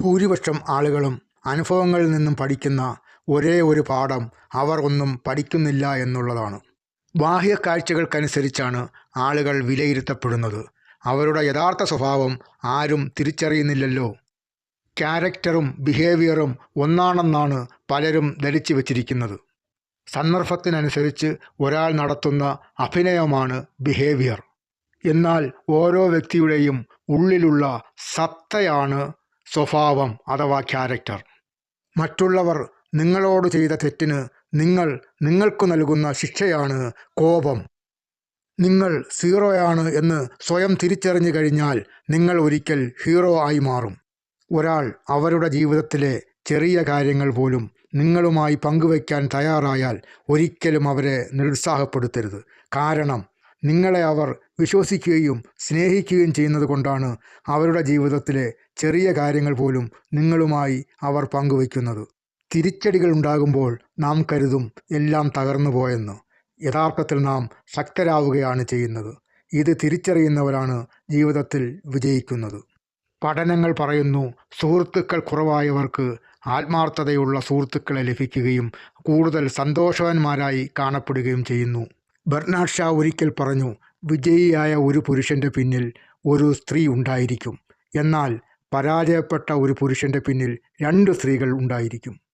ഭൂരിപക്ഷം ആളുകളും അനുഭവങ്ങളിൽ നിന്നും പഠിക്കുന്ന ഒരേ ഒരു പാഠം അവർ ഒന്നും പഠിക്കുന്നില്ല എന്നുള്ളതാണ്. ബാഹ്യ കാഴ്ചകൾക്കനുസരിച്ചാണ് ആളുകൾ വിലയിരുത്തപ്പെടുന്നത്. അവരുടെ യഥാർത്ഥ സ്വഭാവം ആരും തിരിച്ചറിയുന്നില്ലല്ലോ. ക്യാരക്ടറും ബിഹേവിയറും ഒന്നാണെന്നാണ് പലരും ധരിച്ചു വച്ചിരിക്കുന്നത്. സന്ദർഭത്തിനനുസരിച്ച് ഒരാൾ നടത്തുന്ന അഭിനയമാണ് ബിഹേവിയർ. എന്നാൽ ഓരോ വ്യക്തിയുടെയും ഉള്ളിലുള്ള സത്തയാണ് സ്വഭാവം അഥവാ ക്യാരക്ടർ മറ്റുള്ളവർ നിങ്ങളോട് ചെയ്ത തെറ്റിന് നിങ്ങൾ നിങ്ങൾക്ക് നൽകുന്ന ശിക്ഷയാണ് കോപം. നിങ്ങൾ സീറോയാണ് എന്ന് സ്വയം തിരിച്ചറിഞ്ഞു കഴിഞ്ഞാൽ നിങ്ങൾ ഒരിക്കൽ ഹീറോ ആയി മാറും. ഒരാൾ അവരുടെ ജീവിതത്തിലെ ചെറിയ കാര്യങ്ങൾ പോലും നിങ്ങളുമായി പങ്കുവയ്ക്കാൻ തയ്യാറായാൽ ഒരിക്കലും അവരെ നിരുത്സാഹപ്പെടുത്തരുത്. കാരണം നിങ്ങളെ അവർ വിശ്വസിക്കുകയും സ്നേഹിക്കുകയും ചെയ്യുന്നത് കൊണ്ടാണ് അവരുടെ ജീവിതത്തിലെ ചെറിയ കാര്യങ്ങൾ പോലും നിങ്ങളുമായി അവർ പങ്കുവയ്ക്കുന്നത്. തിരിച്ചടികൾ ഉണ്ടാകുമ്പോൾ നാം കരുതും എല്ലാം തകർന്നു പോയെന്ന്. യഥാർത്ഥത്തിൽ നാം ശക്തരാവുകയാണ് ചെയ്യുന്നത്. ഇത് തിരിച്ചറിയുന്നവരാണ് ജീവിതത്തിൽ വിജയിക്കുന്നത്. പഠനങ്ങൾ പറയുന്നു സുഹൃത്തുക്കൾ കുറവായവർക്ക് ആത്മാർത്ഥതയുള്ള സുഹൃത്തുക്കളെ ലഭിക്കുകയും കൂടുതൽ സന്തോഷവാന്മാരായി കാണപ്പെടുകയും ചെയ്യുന്നു. ബെർണാഡ് ഷാ ഒരിക്കൽ പറഞ്ഞു വിജയിയായ ഒരു പുരുഷന്റെ പിന്നിൽ ഒരു സ്ത്രീ ഉണ്ടായിരിക്കും. എന്നാൽ പരാജയപ്പെട്ട ഒരു പുരുഷന്റെ പിന്നിൽ രണ്ട് സ്ത്രീകൾ ഉണ്ടായിരിക്കും.